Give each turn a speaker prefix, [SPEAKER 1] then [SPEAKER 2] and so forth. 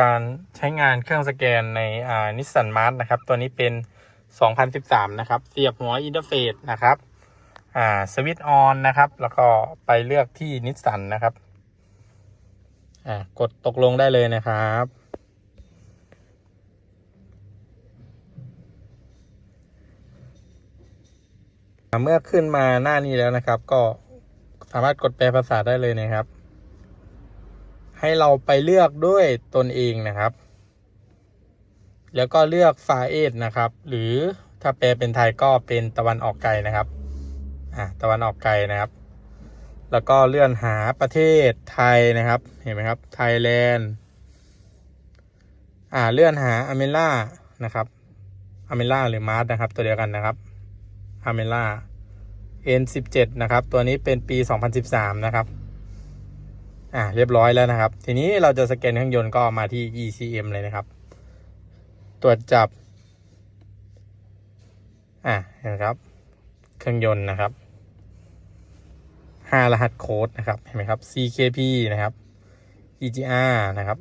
[SPEAKER 1] การใช้งานเครื่องสแกนในอ่านิสสันมาร์นะครับ ตัวนี้เป็น 2013 นะครับ เสียบหัวอินเทอร์เฟซนะครับสวิตช์ออนนะครับ แล้วก็ไปเลือกที่นิสสันนะครับกดตกลงได้เลยนะครับเมื่อขึ้นมาหน้านี้แล้วนะครับ ก็สามารถกดแปลภาษาได้เลยนะครับ ให้เราไปเลือกด้วยตนเองนะครับ แล้วก็เลือกฟาเอสนะครับ หรือถ้าแปลเป็นไทยก็เป็นตะวันออกไกลนะครับอ่าตะวันออกไกลนะครับ แล้วก็เลื่อนหาประเทศไทยนะครับ เห็นไหมครับ ไทยแลนด์ อ่า เลื่อนหาอเมล่านะครับอเมล่าหรือมาร์สนะครับ ตัวเดียวกันนะครับอเมล่า N17 นะครับ ตัวนี้เป็นปี 2013 นะครับ อ่าเรียบร้อยแล้วนะครับ ทีนี้เราจะสแกนเครื่องยนต์ก็มาที่ ECM เลยนะครับ ตรวจจับ อ่าเห็นไหมครับ เครื่องยนต์นะครับห้ารหัสโค้ดนะครับเห็นไหมครับ CKP นะครับ EGR นะครับ